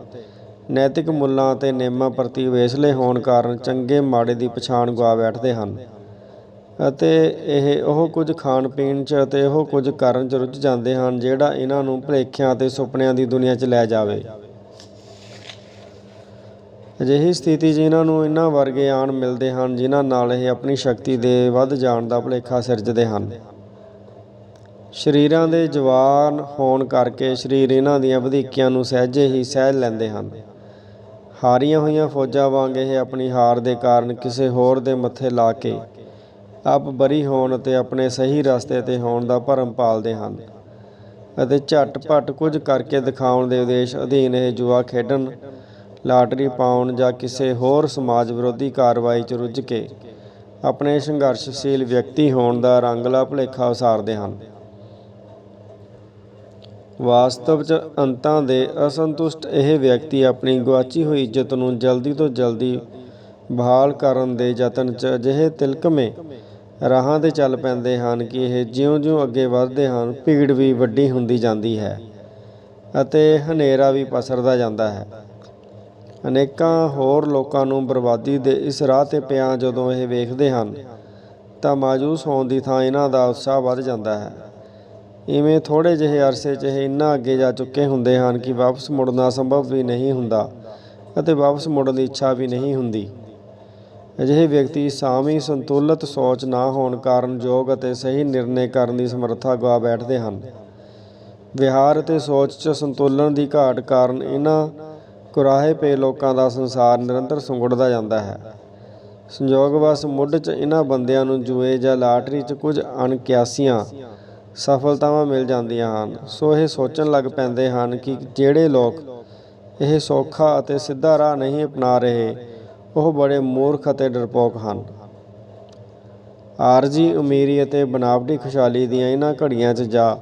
ਨੈਤਿਕ ਮੁੱਲਾਂ ਅਤੇ ਨਿਯਮਾਂ ਪ੍ਰਤੀ ਵੇਸਲੇ ਹੋਣ ਕਾਰਨ ਚੰਗੇ ਮਾੜੇ ਦੀ ਪਛਾਣ ਗਵਾ ਬੈਠਦੇ ਹਨ ਅਤੇ ਇਹ ਉਹ ਕੁਝ ਖਾਣ ਪੀਣ 'ਚ ਅਤੇ ਉਹ ਕੁਝ ਕਰਨ 'ਚ ਰੁੱਝ ਜਾਂਦੇ ਹਨ, ਜਿਹੜਾ ਇਹਨਾਂ ਨੂੰ ਭੁਲੇਖਿਆਂ ਅਤੇ ਸੁਪਨਿਆਂ ਦੀ ਦੁਨੀਆ 'ਚ ਲੈ ਜਾਵੇ। ਅਜਿਹੀ ਸਥਿਤੀ 'ਚ ਨੂੰ ਇਹਨਾਂ ਵਰਗੇ ਆਣ ਮਿਲਦੇ ਹਨ, ਜਿਨ੍ਹਾਂ ਨਾਲ ਇਹ ਆਪਣੀ ਸ਼ਕਤੀ ਦੇ ਵੱਧ ਜਾਣ ਦਾ ਭੁਲੇਖਾ ਸਿਰਜਦੇ ਹਨ। ਸਰੀਰਾਂ ਦੇ ਜਵਾਨ ਹੋਣ ਕਰਕੇ ਸਰੀਰ ਇਹਨਾਂ ਦੀਆਂ ਵਧੀਕੀਆਂ ਨੂੰ ਸਹਿਜੇ ਹੀ ਸਹਿਜ ਲੈਂਦੇ ਹਨ। ਹਾਰੀਆਂ ਹੋਈਆਂ ਫੌਜਾਂ ਵਾਂਗ ਇਹ ਆਪਣੀ ਹਾਰ ਦੇ ਕਾਰਨ ਕਿਸੇ ਹੋਰ ਦੇ ਮੱਥੇ ਲਾ ਕੇ ਆਪ ਬਰੀ ਹੋਣ ਅਤੇ ਆਪਣੇ ਸਹੀ ਰਸਤੇ ਤੇ ਹੋਣ ਦਾ ਭਰਮ ਪਾਲਦੇ ਹਨ ਅਤੇ ਝਟਪਟ ਕੁਝ ਕਰਕੇ ਦਿਖਾਉਣ ਦੇ ਉਦੇਸ਼ ਅਧੀਨ ਇਹ ਜੂਆ ਖੇਡਣ ਲਾਟਰੀ ਪਾਉਣ ਜਾਂ ਕਿਸੇ ਹੋਰ ਸਮਾਜ ਵਿਰੋਧੀ ਕਾਰਵਾਈ 'ਚ ਰੁੱਝ ਕੇ ਆਪਣੇ ਸੰਘਰਸ਼ਸ਼ੀਲ ਵਿਅਕਤੀ ਹੋਣ ਦਾ ਰੰਗਲਾ ਭੁਲੇਖਾ ਉਸਾਰਦੇ ਹਨ। ਵਾਸਤਵ 'ਚ ਅੰਤਾਂ ਦੇ ਅਸੰਤੁਸ਼ਟ ਇਹ ਵਿਅਕਤੀ ਆਪਣੀ ਗੁਆਚੀ ਹੋਈ ਇੱਜ਼ਤ ਨੂੰ ਜਲਦੀ ਤੋਂ ਜਲਦੀ ਬਹਾਲ ਕਰਨ ਦੇ ਯਤਨ 'ਚ ਅਜਿਹੇ ਤਿਲਕਮੇ ਰਾਹਾਂ ਤੇ ਚੱਲ ਪੈਂਦੇ ਹਨ ਕਿ ਇਹ ਜਿਉਂ-ਜਿਉਂ ਅੱਗੇ ਵੱਧਦੇ ਹਨ, ਭੀੜ ਵੀ ਵੱਡੀ ਹੁੰਦੀ ਜਾਂਦੀ ਹੈ ਅਤੇ ਹਨੇਰਾ ਵੀ ਪਸਰਦਾ ਜਾਂਦਾ ਹੈ। ਅਨੇਕਾਂ ਹੋਰ ਲੋਕਾਂ ਨੂੰ ਬਰਬਾਦੀ ਦੇ ਇਸ ਰਾਹ ਤੇ ਪਿਆ ਜਦੋਂ ਇਹ ਵੇਖਦੇ ਹਨ, ਤਾਂ ਮਾਯੂਸ ਹੋਣ ਦੀ ਥਾਂ ਇਹਨਾਂ ਦਾ ਉਤਸ਼ਾਹ ਵੱਧ ਜਾਂਦਾ ਹੈ। ਇਵੇਂ ਥੋੜੇ ਜਿਹੇ ਅਰਸੇ 'ਚ ਇਹ ਇੰਨਾ ਅੱਗੇ ਜਾ ਚੁੱਕੇ ਹੁੰਦੇ ਹਨ ਕਿ ਵਾਪਸ ਮੁੜਨਾ ਸੰਭਵ ਵੀ ਨਹੀਂ ਹੁੰਦਾ ਅਤੇ ਵਾਪਸ ਮੁੜਨ ਦੀ ਇੱਛਾ ਵੀ ਨਹੀਂ ਹੁੰਦੀ। ਅਜਿਹੇ ਵਿਅਕਤੀ ਸਾਮੀ ਸੰਤੁਲਿਤ ਸੋਚ ਨਾ ਹੋਣ ਕਾਰਨ ਯੋਗ ਅਤੇ ਸਹੀ ਨਿਰਣੇ ਕਰਨ ਦੀ ਸਮਰੱਥਾ ਗਵਾ ਬੈਠਦੇ ਹਨ। ਵਿਹਾਰ ਅਤੇ ਸੋਚ 'ਚ ਸੰਤੁਲਨ ਦੀ ਘਾਟ ਕਾਰਨ ਇਹਨਾਂ ਕੁਰਾਹੇ ਪਏ ਲੋਕਾਂ ਦਾ ਸੰਸਾਰ ਨਿਰੰਤਰ ਸੁੰਗੜਦਾ ਜਾਂਦਾ ਹੈ। ਸੰਯੋਗਵਸ ਮੁੱਢ 'ਚ ਇਹਨਾਂ ਬੰਦਿਆਂ ਨੂੰ ਜੂਏ ਜਾਂ ਲਾਟਰੀ 'ਚ ਕੁਝ ਅਣਕਿਆਸੀਆਂ ਸਫਲਤਾਵਾਂ ਮਿਲ ਜਾਂਦੀਆਂ ਹਨ। ਸੋ ਇਹ ਸੋਚਣ ਲੱਗ ਪੈਂਦੇ ਹਨ ਕਿ ਜਿਹੜੇ ਲੋਕ ਇਹ ਸੌਖਾ ਅਤੇ ਸਿੱਧਾ ਰਾਹ ਨਹੀਂ ਅਪਣਾ ਰਹੇ, ਉਹ ਬੜੇ ਮੂਰਖ ਅਤੇ ਡਰਪੋਕ ਹਨ। ਆਰਜੀ, ਉਮੀਰੀ ਅਤੇ ਬਨਾਵਟੀ ਖੁਸ਼ਹਾਲੀ ਦੀਆਂ ਇਹਨਾਂ ਘੜੀਆਂ 'ਚ ਜਾ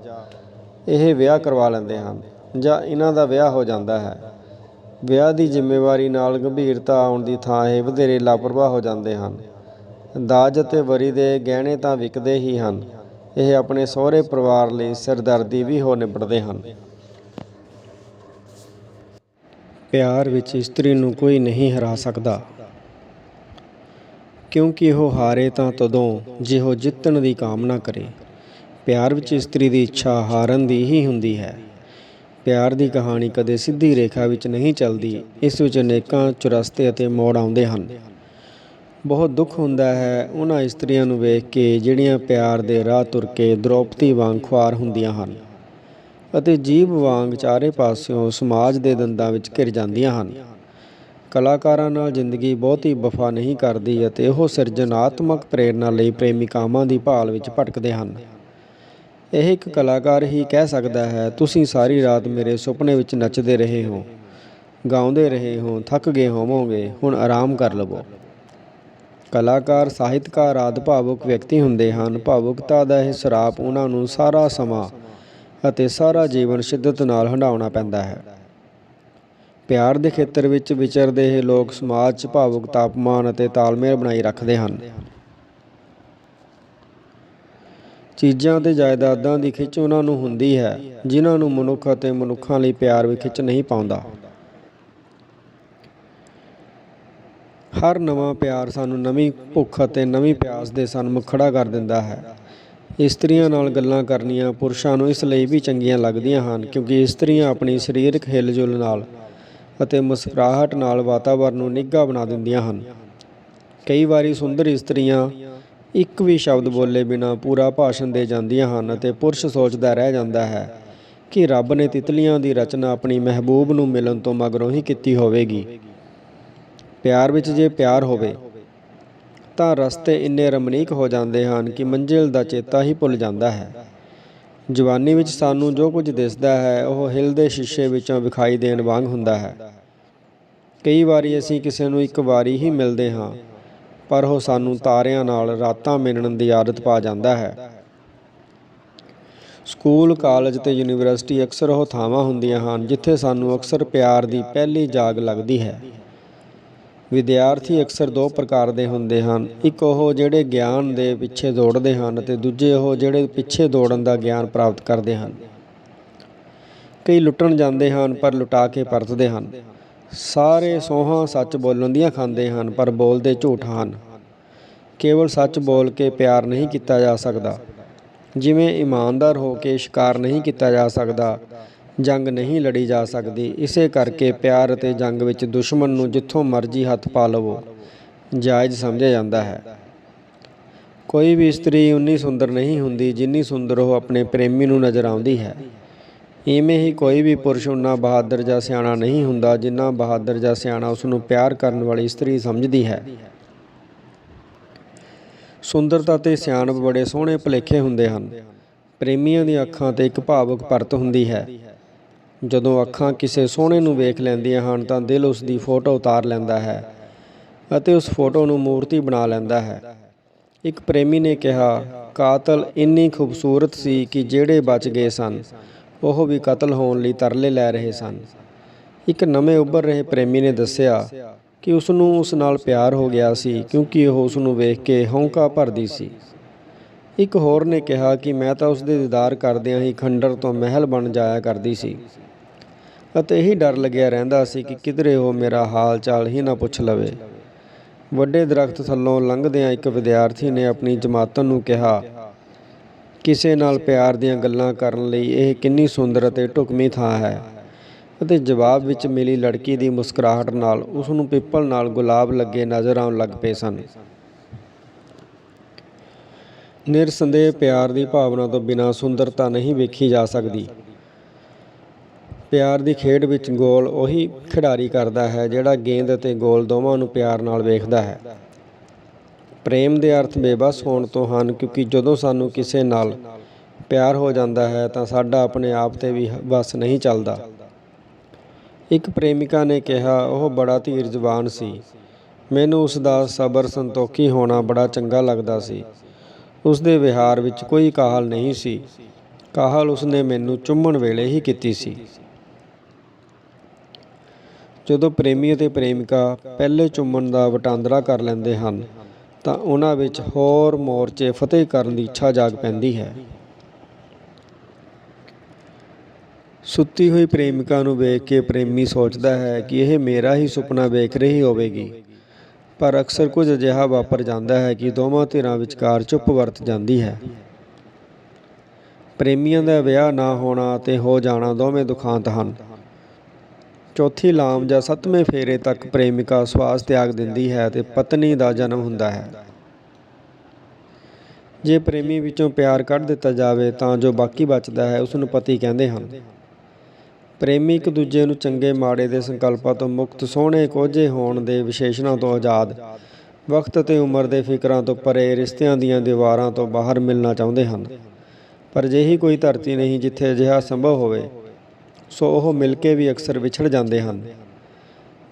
ਇਹ ਵਿਆਹ ਕਰਵਾ ਲੈਂਦੇ ਹਨ ਜਾਂ ਇਹਨਾਂ ਦਾ ਵਿਆਹ ਹੋ ਜਾਂਦਾ ਹੈ। ਵਿਆਹ ਦੀ ਜ਼ਿੰਮੇਵਾਰੀ ਨਾਲ ਗੰਭੀਰਤਾ ਆਉਣ ਦੀ ਥਾਂ ਇਹ ਵਧੇਰੇ ਲਾਪਰਵਾਹ ਹੋ ਜਾਂਦੇ ਹਨ। ਦਾਜ ਅਤੇ ਵਰੀ ਦੇ ਗਹਿਣੇ ਤਾਂ ਵਿਕਦੇ ਹੀ ਹਨ। ਇਹ ਆਪਣੇ ਸਹੁਰੇ ਪਰਿਵਾਰ ਲਈ ਸਿਰਦਰਦੀ ਵੀ ਹੋ ਨਿਬੜਦੇ ਹਨ। ਪਿਆਰ ਵਿੱਚ ਇਸਤਰੀ ਨੂੰ ਕੋਈ ਨਹੀਂ ਹਰਾ ਸਕਦਾ। ਕਿਉਂਕਿ ਉਹ ਹਾਰੇ ਤਾਂ ਤਦੋਂ ਜਿਹੋ ਜਿੱਤਣ ਦੀ ਕਾਮਨਾ ਕਰੇ। ਪਿਆਰ ਵਿੱਚ ਇਸਤਰੀ ਦੀ ਇੱਛਾ ਹਾਰਨ ਦੀ ਹੀ ਹੁੰਦੀ ਹੈ। ਪਿਆਰ ਦੀ ਕਹਾਣੀ ਕਦੇ ਸਿੱਧੀ ਰੇਖਾ ਵਿੱਚ ਨਹੀਂ ਚੱਲਦੀ। ਇਸ ਵਿੱਚ ਅਨੇਕਾਂ ਚੁਰਸਤੇ ਅਤੇ ਮੋੜ ਆਉਂਦੇ ਹਨ। ਬਹੁਤ ਦੁੱਖ ਹੁੰਦਾ ਹੈ ਉਹਨਾਂ ਇਸਤਰੀਆਂ ਨੂੰ ਵੇਖ ਕੇ ਜਿਹੜੀਆਂ ਪਿਆਰ ਦੇ ਰਾਹ ਤੁਰ ਕੇ ਦ੍ਰੋਪਦੀ ਵਾਂਗ ਖੁਆਰ ਹੁੰਦੀਆਂ ਹਨ ਅਤੇ ਜੀਵ ਵਾਂਗ ਚਾਰੇ ਪਾਸਿਓਂ ਸਮਾਜ ਦੇ ਦੰਦਾਂ ਵਿੱਚ ਘਿਰ ਜਾਂਦੀਆਂ ਹਨ। ਕਲਾਕਾਰਾਂ ਨਾਲ ਜ਼ਿੰਦਗੀ ਬਹੁਤੀ ਵਫਾ ਨਹੀਂ ਕਰਦੀ ਅਤੇ ਉਹ ਸਿਰਜਣਾਤਮਕ ਪ੍ਰੇਰਨਾ ਲਈ ਪ੍ਰੇਮਿਕਾਵਾਂ ਦੀ ਭਾਲ ਵਿੱਚ ਭਟਕਦੇ ਹਨ। ਇਹ ਇੱਕ ਕਲਾਕਾਰ ਹੀ ਕਹਿ ਸਕਦਾ ਹੈ, ਤੁਸੀਂ ਸਾਰੀ ਰਾਤ ਮੇਰੇ ਸੁਪਨੇ ਵਿੱਚ ਨੱਚਦੇ ਰਹੇ ਹੋ, ਗਾਉਂਦੇ ਰਹੇ ਹੋ, ਥੱਕ ਗਏ ਹੋਵੋਗੇ, ਹੁਣ ਆਰਾਮ ਕਰ ਲਵੋ। ਕਲਾਕਾਰ, ਸਾਹਿਤਕਾਰ, ਆਦਿ ਭਾਵੁਕ ਵਿਅਕਤੀ ਹੁੰਦੇ ਹਨ। ਭਾਵੁਕਤਾ ਦਾ ਇਹ ਸਰਾਪ ਉਹਨਾਂ ਨੂੰ ਸਾਰਾ ਸਮਾਂ ਅਤੇ ਸਾਰਾ ਜੀਵਨ ਸ਼ਿੱਦਤ ਨਾਲ ਹੰਢਾਉਣਾ ਪੈਂਦਾ ਹੈ। ਪਿਆਰ ਦੇ ਖੇਤਰ ਵਿੱਚ ਵਿਚਰਦੇ ਇਹ ਲੋਕ ਸਮਾਜ 'ਚ ਭਾਵੁਕ, ਤਾਪਮਾਨ ਅਤੇ ਤਾਲਮੇਲ ਬਣਾਈ ਰੱਖਦੇ ਹਨ। ਚੀਜ਼ਾਂ ਅਤੇ ਜਾਇਦਾਦਾਂ ਦੀ ਖਿੱਚ ਉਹਨਾਂ ਨੂੰ ਹੁੰਦੀ ਹੈ, ਜਿਨ੍ਹਾਂ ਨੂੰ ਮਨੁੱਖ ਅਤੇ ਮਨੁੱਖਾਂ ਲਈ ਪਿਆਰ ਵੀ ਖਿੱਚ ਨਹੀਂ ਪਾਉਂਦਾ। ਹਰ ਨਵਾਂ ਪਿਆਰ ਸਾਨੂੰ ਨਵੀਂ ਭੁੱਖ ਅਤੇ ਨਵੀਂ ਪਿਆਸ ਦੇ ਸਨਮੁਖ ਖੜਾ ਕਰ ਦਿੰਦਾ ਹੈ। ਇਸਤਰੀਆਂ ਨਾਲ ਗੱਲਾਂ ਕਰਨੀਆਂ ਪੁਰਸ਼ਾਂ ਨੂੰ ਇਸ ਲਈ ਵੀ ਚੰਗੀਆਂ ਲੱਗਦੀਆਂ ਹਨ, ਕਿਉਂਕਿ ਇਸਤਰੀਆਂ ਆਪਣੀ ਸਰੀਰਕ ਹਿਲਜੁਲ ਨਾਲ ਅਤੇ ਮੁਸਕਰਾਹਟ ਨਾਲ ਵਾਤਾਵਰਣ ਨੂੰ ਨਿੱਘਾ ਬਣਾ ਦਿੰਦੀਆਂ ਹਨ। ਕਈ ਵਾਰੀ ਸੁੰਦਰ ਇਸਤਰੀਆਂ ਇੱਕ ਵੀ ਸ਼ਬਦ ਬੋਲੇ ਬਿਨਾਂ ਪੂਰਾ ਭਾਸ਼ਣ ਦੇ ਜਾਂਦੀਆਂ ਹਨ ਅਤੇ ਪੁਰਸ਼ ਸੋਚਦਾ ਰਹਿ ਜਾਂਦਾ ਹੈ ਕਿ ਰੱਬ ਨੇ ਤਿਤਲੀਆਂ ਦੀ ਰਚਨਾ ਆਪਣੀ ਮਹਿਬੂਬ ਨੂੰ ਮਿਲਣ ਤੋਂ ਮਗਰੋਂ ਹੀ ਕੀਤੀ ਹੋਵੇਗੀ। ਪਿਆਰ ਵਿੱਚ ਜੇ ਪਿਆਰ ਹੋਵੇ, ਤਾਂ ਰਸਤੇ ਇੰਨੇ ਰਮਣੀਕ ਹੋ ਜਾਂਦੇ ਹਨ ਕਿ ਮੰਜ਼ਿਲ ਦਾ ਚੇਤਾ ਹੀ ਭੁੱਲ ਜਾਂਦਾ ਹੈ। ਜਵਾਨੀ ਵਿੱਚ ਸਾਨੂੰ ਜੋ ਕੁਝ ਦਿਸਦਾ ਹੈ, ਉਹ ਹਿਲਦੇ ਸ਼ੀਸ਼ੇ ਵਿੱਚੋਂ ਵਿਖਾਈ ਦੇਣ ਵਾਂਗ ਹੁੰਦਾ ਹੈ। ਕਈ ਵਾਰੀ ਅਸੀਂ ਕਿਸੇ ਨੂੰ ਇੱਕ ਵਾਰੀ ਹੀ ਮਿਲਦੇ ਹਾਂ। ਪਰ ਉਹ ਸਾਨੂੰ ਤਾਰਿਆਂ ਨਾਲ ਰਾਤਾਂ ਮਿਲਣ ਦੀ ਆਦਤ ਪਾ ਜਾਂਦਾ ਹੈ। ਸਕੂਲ, ਕਾਲਜ ਤੇ ਯੂਨੀਵਰਸਿਟੀ ਅਕਸਰ ਉਹ ਥਾਵਾਂ ਹੁੰਦੀਆਂ ਹਨ ਜਿੱਥੇ ਸਾਨੂੰ ਅਕਸਰ ਪਿਆਰ ਦੀ ਪਹਿਲੀ ਜਾਗ ਲੱਗਦੀ ਹੈ। ਵਿਦਿਆਰਥੀ ਅਕਸਰ ਦੋ ਪ੍ਰਕਾਰ ਦੇ ਹੁੰਦੇ ਹਨ। ਇੱਕ ਉਹ ਜਿਹੜੇ ਗਿਆਨ ਦੇ ਪਿੱਛੇ ਦੌੜਦੇ ਹਨ ਅਤੇ ਦੂਜੇ ਉਹ ਜਿਹੜੇ ਪਿੱਛੇ ਦੌੜਨ ਦਾ ਗਿਆਨ ਪ੍ਰਾਪਤ ਕਰਦੇ ਹਨ। ਕਈ ਲੁੱਟਣ ਜਾਂਦੇ ਹਨ ਪਰ ਲੁਟਾ ਕੇ ਪਰਤਦੇ ਹਨ। ਸਾਰੇ ਸੋਹਾਂ ਸੱਚ ਬੋਲਣ ਦੀਆਂ ਖਾਂਦੇ ਹਨ, ਪਰ ਬੋਲਦੇ ਝੂਠ ਹਨ। ਕੇਵਲ ਸੱਚ ਬੋਲ ਕੇ ਪਿਆਰ ਨਹੀਂ ਕੀਤਾ ਜਾ ਸਕਦਾ। ਜਿਵੇਂ ਇਮਾਨਦਾਰ ਹੋ ਕੇ ਸ਼ਿਕਾਰ ਨਹੀਂ ਕੀਤਾ ਜਾ ਸਕਦਾ, ਜੰਗ ਨਹੀਂ ਲੜੀ ਜਾ ਸਕਦੀ, ਇਸੇ ਕਰਕੇ ਪਿਆਰ ਅਤੇ ਜੰਗ ਵਿੱਚ ਦੁਸ਼ਮਣ ਨੂੰ ਜਿੱਥੋਂ ਮਰਜ਼ੀ ਹੱਥ ਪਾ ਲਵੋ, ਜਾਇਜ਼ ਸਮਝਿਆ ਜਾਂਦਾ ਹੈ। ਕੋਈ ਵੀ ਇਸਤਰੀ ਉਨੀ ਸੁੰਦਰ ਨਹੀਂ ਹੁੰਦੀ, ਜਿੰਨੀ ਸੁੰਦਰ ਉਹ ਆਪਣੇ ਪ੍ਰੇਮੀ ਨੂੰ ਨਜ਼ਰ ਆਉਂਦੀ ਹੈ। ਇਵੇਂ ਹੀ ਕੋਈ ਵੀ ਪੁਰਸ਼ ਉਨਾ ਬਹਾਦਰ ਜਾਂ ਸਿਆਣਾ ਨਹੀਂ ਹੁੰਦਾ ਜਿੰਨਾ ਬਹਾਦਰ ਜਾਂ ਸਿਆਣਾ ਉਸ ਨੂੰ ਪਿਆਰ ਕਰਨ ਵਾਲੀ ਇਸਤਰੀ ਸਮਝਦੀ ਹੈ। ਸੁੰਦਰਤਾ ਤੇ ਸਿਆਣਪ ਬੜੇ ਸੋਹਣੇ ਭੁਲੇਖੇ ਹੁੰਦੇ ਹਨ। ਪ੍ਰੇਮੀਆਂ ਦੀਆਂ ਅੱਖਾਂ ਤੇ ਇੱਕ ਭਾਵੁਕ ਪਰਤ ਹੁੰਦੀ ਹੈ। ਜਦੋਂ ਅੱਖਾਂ ਕਿਸੇ ਸੋਹਣੇ ਨੂੰ ਵੇਖ ਲੈਂਦੀਆਂ ਹਨ ਤਾਂ ਦਿਲ ਉਸ ਦੀ ਫੋਟੋ ਉਤਾਰ ਲੈਂਦਾ ਹੈ ਅਤੇ ਉਸ ਫੋਟੋ ਨੂੰ ਮੂਰਤੀ ਬਣਾ ਲੈਂਦਾ ਹੈ। ਇੱਕ ਪ੍ਰੇਮੀ ਨੇ ਕਿਹਾ, ਕਾਤਲ ਇੰਨੀ ਖੂਬਸੂਰਤ ਸੀ ਕਿ ਜਿਹੜੇ ਬਚ ਗਏ ਸਨ। ਉਹ ਵੀ ਕਤਲ ਹੋਣ ਲਈ ਤਰਲੇ ਲੈ ਰਹੇ ਸਨ। ਇੱਕ ਨਵੇਂ ਉੱਭਰ ਰਹੇ ਪ੍ਰੇਮੀ ਨੇ ਦੱਸਿਆ ਕਿ ਉਸ ਨੂੰ ਉਸ ਨਾਲ ਪਿਆਰ ਹੋ ਗਿਆ ਸੀ ਕਿਉਂਕਿ ਉਹ ਉਸ ਨੂੰ ਵੇਖ ਕੇ ਹੌਂਕਾ ਭਰਦੀ ਸੀ। ਇੱਕ ਹੋਰ ਨੇ ਕਿਹਾ ਕਿ ਮੈਂ ਤਾਂ ਉਸ ਦੇ ਦੀਦਾਰ ਕਰਦਿਆਂ ਹੀ ਖੰਡਰ ਤੋਂ ਮਹਿਲ ਬਣ ਜਾਇਆ ਕਰਦੀ ਸੀ। ਅਤੇ ਇਹੀ ਡਰ ਲੱਗਿਆ ਰਹਿੰਦਾ ਸੀ ਕਿ ਕਿਧਰੇ ਉਹ ਮੇਰਾ ਹਾਲ ਚਾਲ ਹੀ ਨਾ ਪੁੱਛ ਲਵੇ। ਵੱਡੇ ਦਰਖਤ ਥੱਲੋਂ ਲੰਘਦਿਆਂ ਇੱਕ ਵਿਦਿਆਰਥੀ ਨੇ ਆਪਣੀ ਜਮਾਤਨ ਨੂੰ ਕਿਹਾ ਕਿਸੇ ਨਾਲ ਪਿਆਰ ਦੀਆਂ ਗੱਲਾਂ ਕਰਨ ਲਈ ਇਹ ਕਿੰਨੀ ਸੁੰਦਰ ਅਤੇ ਢੁਕਵੀਂ ਥਾਂ ਹੈ। ਅਤੇ ਜਵਾਬ ਵਿੱਚ ਮਿਲੀ ਲੜਕੀ ਦੀ ਮੁਸਕਰਾਹਟ ਨਾਲ ਉਸ ਨੂੰ ਪਿੱਪਲ ਨਾਲ ਗੁਲਾਬ ਲੱਗੇ ਨਜ਼ਰ ਆਉਣ ਲੱਗ ਪਏ ਸਨ। ਨਿਰਸੰਦੇਹ ਪਿਆਰ ਦੀ ਭਾਵਨਾ ਤੋਂ ਬਿਨਾਂ ਸੁੰਦਰਤਾ ਨਹੀਂ ਵੇਖੀ ਜਾ ਸਕਦੀ। ਪਿਆਰ ਦੀ ਖੇਡ ਵਿੱਚ ਗੋਲ ਉਹੀ ਖਿਡਾਰੀ ਕਰਦਾ ਹੈ ਜਿਹੜਾ ਗੇਂਦ ਅਤੇ ਗੋਲ ਦੋਵਾਂ ਨੂੰ ਪਿਆਰ ਨਾਲ ਵੇਖਦਾ ਹੈ। ਪ੍ਰੇਮ ਦੇ ਅਰਥ ਬੇਬਸ ਹੋਣ ਤੋਂ ਹਨ, ਕਿਉਂਕਿ ਜਦੋਂ ਸਾਨੂੰ ਕਿਸੇ ਨਾਲ ਪਿਆਰ ਹੋ ਜਾਂਦਾ ਹੈ, ਤਾਂ ਸਾਡਾ ਆਪਣੇ ਆਪ ਤੇ ਵੀ ਬਸ ਨਹੀਂ ਚੱਲਦਾ। ਇੱਕ ਪ੍ਰੇਮਿਕਾ ਨੇ ਕਿਹਾ, ਉਹ ਬੜਾ ਧੀਰ ਧੀਰਜਵਾਨ ਸੀ। ਮੈਨੂੰ ਉਸ ਦਾ ਸਬਰ ਸੰਤੋਖੀ ਹੋਣਾ ਬੜਾ ਚੰਗਾ ਲੱਗਦਾ ਸੀ। ਉਸ ਦੇ ਵਿਹਾਰ ਵਿੱਚ ਕੋਈ ਕਾਹਲ ਨਹੀਂ ਸੀ। ਕਾਹਲ ਉਸਨੇ ਮੈਨੂੰ ਚੁੰਮਣ ਵੇਲੇ ਹੀ ਕੀਤੀ ਸੀ। ਜਦੋਂ ਪ੍ਰੇਮੀ ਅਤੇ ਪ੍ਰੇਮਿਕਾ ਪਹਿਲੇ ਚੁੰਮਣ ਦਾ ਵਟਾਂਦਰਾ ਕਰ ਲੈਂਦੇ ਹਨ ਤਾਂ ਉਹਨਾਂ ਵਿੱਚ ਹੋਰ ਮੋਰਚੇ ਫਤਿਹ ਕਰਨ ਦੀ ਇੱਛਾ ਜਾਗ ਪੈਂਦੀ ਹੈ। ਸੁੱਤੀ ਹੋਈ ਪ੍ਰੇਮਿਕਾ ਨੂੰ ਵੇਖ ਕੇ ਪ੍ਰੇਮੀ ਸੋਚਦਾ ਹੈ ਕਿ ਇਹ ਮੇਰਾ ਹੀ ਸੁਪਨਾ ਵੇਖ ਰਹੀ ਹੋਵੇਗੀ। ਪਰ ਅਕਸਰ ਕੁਝ ਅਜਿਹਾ ਵਾਪਰ ਜਾਂਦਾ ਹੈ ਕਿ ਦੋਵਾਂ ਧਿਰਾਂ ਵਿਚਕਾਰ ਚੁੱਪ ਵਰਤ ਜਾਂਦੀ ਹੈ। ਪ੍ਰੇਮੀਆਂ ਦਾ ਵਿਆਹ ਨਾ ਹੋਣਾ ਅਤੇ ਹੋ ਜਾਣਾ ਦੋਵੇਂ ਦੁਖਾਂਤ ਹਨ। ਚੌਥੀ ਲਾਮ ਜਾਂ ਸੱਤਵੇਂ ਫੇਰੇ ਤੱਕ ਪ੍ਰੇਮਿਕਾ ਸਵਾਸ ਤਿਆਗ ਦਿੰਦੀ ਹੈ ਤੇ ਪਤਨੀ ਦਾ ਜਨਮ ਹੁੰਦਾ ਹੈ। ਜੇ ਪ੍ਰੇਮੀ ਵਿੱਚੋਂ ਪਿਆਰ ਕੱਢ ਦਿੱਤਾ ਜਾਵੇ ਤਾਂ ਜੋ ਬਾਕੀ ਬਚਦਾ ਹੈ ਉਸ ਨੂੰ ਪਤੀ ਕਹਿੰਦੇ ਹਨ। ਪ੍ਰੇਮੀ ਇੱਕ ਦੂਜੇ ਨੂੰ ਚੰਗੇ ਮਾੜੇ ਦੇ ਸੰਕਲਪਾਂ ਤੋਂ ਮੁਕਤ, ਸੋਹਣੇ ਕੋਝੇ ਹੋਣ ਦੇ ਵਿਸ਼ੇਸ਼ਣਾਂ ਤੋਂ ਆਜ਼ਾਦ, ਵਕਤ ਅਤੇ ਉਮਰ ਦੇ ਫਿਕਰਾਂ ਤੋਂ ਪਰੇ, ਰਿਸ਼ਤਿਆਂ ਦੀਆਂ ਦੀਵਾਰਾਂ ਤੋਂ ਬਾਹਰ ਮਿਲਣਾ ਚਾਹੁੰਦੇ ਹਨ। ਪਰ ਅਜਿਹੀ ਕੋਈ ਧਰਤੀ ਨਹੀਂ ਜਿੱਥੇ ਅਜਿਹਾ ਸੰਭਵ ਹੋਵੇ। ਸੋ ਉਹ ਮਿਲ ਕੇ ਵੀ ਅਕਸਰ ਵਿਛੜ ਜਾਂਦੇ ਹਨ।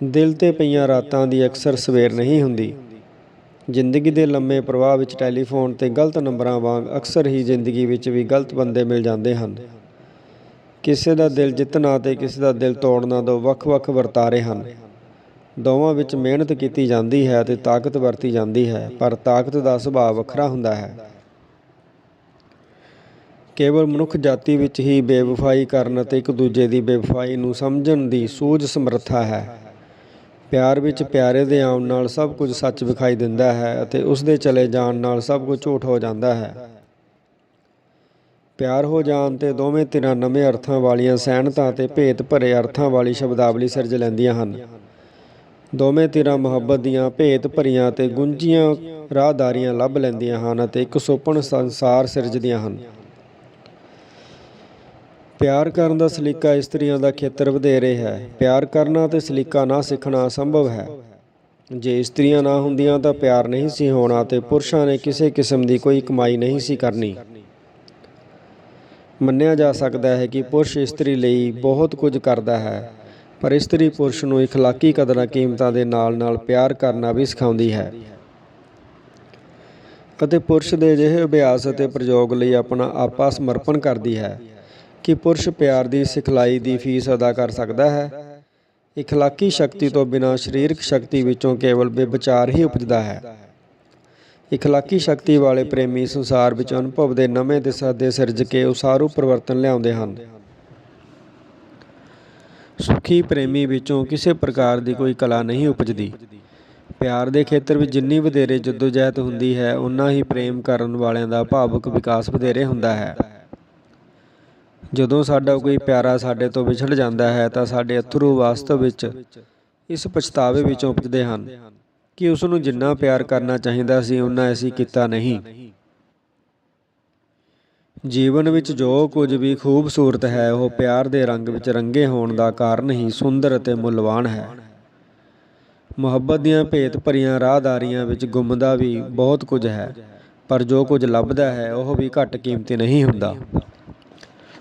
ਦਿਲ ਤੇ ਪਈਆਂ ਰਾਤਾਂ ਦੀ ਅਕਸਰ ਸਵੇਰ ਨਹੀਂ ਹੁੰਦੀ। ਜ਼ਿੰਦਗੀ ਦੇ ਲੰਮੇ ਪ੍ਰਵਾਹ ਵਿੱਚ ਟੈਲੀਫੋਨ ਤੇ ਗਲਤ ਨੰਬਰਾਂ ਵਾਂਗ ਅਕਸਰ ਹੀ ਜ਼ਿੰਦਗੀ ਵਿੱਚ ਵੀ ਗਲਤ ਬੰਦੇ ਮਿਲ ਜਾਂਦੇ ਹਨ। ਕਿਸੇ ਦਾ ਦਿਲ ਜਿੱਤਣਾ ਤੇ ਕਿਸੇ ਦਾ ਦਿਲ ਤੋੜਨਾ ਦੋ ਵੱਖ-ਵੱਖ ਵਰਤਾਰੇ ਹਨ। ਦੋਵਾਂ ਵਿੱਚ ਮਿਹਨਤ ਕੀਤੀ ਜਾਂਦੀ ਹੈ ਤੇ ਤਾਕਤ ਵਰਤੀ ਜਾਂਦੀ ਹੈ, ਪਰ ਤਾਕਤ ਦਾ ਸੁਭਾਅ ਵੱਖਰਾ ਹੁੰਦਾ ਹੈ। ਕੇਵਲ ਮਨੁੱਖ ਜਾਤੀ ਵਿੱਚ ਹੀ ਬੇਵਫਾਈ ਕਰਨ ਅਤੇ ਇੱਕ ਦੂਜੇ ਦੀ ਬੇਵਫਾਈ ਨੂੰ ਸਮਝਣ ਦੀ ਸੂਝ ਸਮਰੱਥਾ ਹੈ। ਪਿਆਰ ਵਿੱਚ ਪਿਆਰੇ ਦੇ ਆਉਣ ਨਾਲ ਸਭ ਕੁਝ ਸੱਚ ਵਿਖਾਈ ਦਿੰਦਾ ਹੈ ਅਤੇ ਉਸ ਦੇ ਚਲੇ ਜਾਣ ਨਾਲ ਸਭ ਕੁਝ ਝੂਠ ਹੋ ਜਾਂਦਾ ਹੈ। ਪਿਆਰ ਹੋ ਜਾਣ ਤੇ ਦੋਵੇਂ ਧਿਰਾਂ ਨਵੇਂ ਅਰਥਾਂ ਵਾਲੀਆਂ ਸੈਨਤਾ ਤੇ ਭੇਤ ਭਰੇ ਅਰਥਾਂ ਵਾਲੀ ਸ਼ਬਦਾਵਲੀ ਸਿਰਜ ਲੈਂਦੀਆਂ ਹਨ। ਦੋਵੇਂ ਧਿਰਾਂ ਮੁਹੱਬਤ ਦੀਆਂ ਭੇਤ ਭਰੀਆਂ ਤੇ ਗੁੰਝੀਆਂ ਰਾਹਦਾਰੀਆਂ ਲੱਭ ਲੈਂਦੀਆਂ ਹਨ ਅਤੇ ਇੱਕ ਸੁਪਨ ਸੰਸਾਰ ਸਿਰਜਦੀਆਂ ਹਨ। ਪਿਆਰ ਕਰਨ ਦਾ ਸਲੀਕਾ ਇਸਤਰੀਆਂ ਦਾ ਖੇਤਰ ਵਧੇਰੇ ਹੈ। ਪਿਆਰ ਕਰਨਾ ਤੇ ਸਲੀਕਾ ਨਾ ਸਿੱਖਣਾ ਅਸੰਭਵ ਹੈ। ਜੇ ਇਸਤਰੀਆਂ ਨਾ ਹੁੰਦੀਆਂ ਤਾਂ ਪਿਆਰ ਨਹੀਂ ਸੀ ਹੋਣਾ ਤੇ ਪੁਰਸ਼ਾਂ ਨੇ ਕਿਸੇ ਕਿਸਮ ਦੀ ਕੋਈ ਕਮਾਈ ਨਹੀਂ ਸੀ ਕਰਨੀ। ਮੰਨਿਆ ਜਾ ਸਕਦਾ ਹੈ ਕਿ ਪੁਰਸ਼ ਇਸਤਰੀ ਲਈ ਬਹੁਤ ਕੁਝ ਕਰਦਾ ਹੈ, ਪਰ ਇਸਤਰੀ ਪੁਰਸ਼ ਨੂੰ ਇਖਲਾਕੀ ਕਦਰਾਂ ਕੀਮਤਾਂ ਦੇ ਨਾਲ-ਨਾਲ ਪਿਆਰ ਕਰਨਾ ਵੀ ਸਿਖਾਉਂਦੀ ਹੈ। ਅਤੇ ਪੁਰਸ਼ ਦੇ ਅਜਿਹੇ ਅਭਿਆਸ ਅਤੇ ਪ੍ਰਯੋਗ ਲਈ ਆਪਣਾ ਆਪਾ ਸਮਰਪਣ ਕਰਦੀ ਹੈ। ਕਿ ਪੁਰਸ਼ ਪਿਆਰ ਦੀ ਸਿਖਲਾਈ ਦੀ ਫੀਸ ਅਦਾ ਕਰ ਸਕਦਾ ਹੈ। ਇਖਲਾਕੀ ਸ਼ਕਤੀ ਤੋਂ ਬਿਨਾਂ ਸਰੀਰਕ ਸ਼ਕਤੀ ਵਿੱਚੋਂ ਕੇਵਲ ਬੇਵਿਚਾਰ ਹੀ ਉਪਜਦਾ ਹੈ। ਇਖਲਾਕੀ ਸ਼ਕਤੀ ਵਾਲੇ ਪ੍ਰੇਮੀ ਸੰਸਾਰ ਵਿੱਚ ਅਨੁਭਵ ਦੇ ਨਵੇਂ ਦਿਸ਼ਾ ਦੇ ਸਿਰਜ ਕੇ ਉਸਾਰੂ ਪਰਿਵਰਤਨ ਲਿਆਉਂਦੇ ਹਨ। ਸੁਖੀ ਪ੍ਰੇਮੀ ਵਿੱਚੋਂ ਕਿਸੇ ਪ੍ਰਕਾਰ ਦੀ ਕੋਈ ਕਲਾ ਨਹੀਂ ਉਪਜਦੀ। ਪਿਆਰ ਦੇ ਖੇਤਰ ਵਿੱਚ ਜਿੰਨੀ ਵਧੇਰੇ ਜਦੋਜਹਿਦ ਹੁੰਦੀ ਹੈ ਉਨਾ ਹੀ ਪ੍ਰੇਮ ਕਰਨ ਵਾਲਿਆਂ ਦਾ ਭਾਵੁਕ ਵਿਕਾਸ ਵਧੇਰੇ ਹੁੰਦਾ ਹੈ। ਜਦੋਂ ਸਾਡਾ ਕੋਈ ਪਿਆਰਾ ਸਾਡੇ ਤੋਂ ਵਿਛੜ ਜਾਂਦਾ ਹੈ ਤਾਂ ਸਾਡੇ ਅਥਰੂ ਵਾਸਤਵ ਵਿੱਚ ਇਸ ਪਛਤਾਵੇ ਵਿੱਚ ਉਪਜਦੇ ਹਨ ਕਿ ਉਸ ਨੂੰ ਜਿੰਨਾ ਪਿਆਰ ਕਰਨਾ ਚਾਹੀਦਾ ਸੀ ਉਨਾ ਅਸੀਂ ਕੀਤਾ ਨਹੀਂ। ਜੀਵਨ ਵਿੱਚ ਜੋ ਕੁਝ ਵੀ ਖੂਬਸੂਰਤ ਹੈ, ਉਹ ਪਿਆਰ ਦੇ ਰੰਗ ਵਿੱਚ ਰੰਗੇ ਹੋਣ ਦਾ ਕਾਰਨ ਹੀ ਸੁੰਦਰ ਅਤੇ ਮੁੱਲਵਾਨ ਹੈ। ਮੁਹੱਬਤ ਦੀਆਂ ਭੇਤ ਭਰੀਆਂ ਰਾਹਦਾਰੀਆਂ ਵਿੱਚ ਗੁੰਮਦਾ ਵੀ ਬਹੁਤ ਕੁਝ ਹੈ, ਪਰ ਜੋ ਕੁਝ ਲੱਭਦਾ ਹੈ, ਉਹ ਵੀ ਘੱਟ ਕੀਮਤੀ ਨਹੀਂ ਹੁੰਦਾ।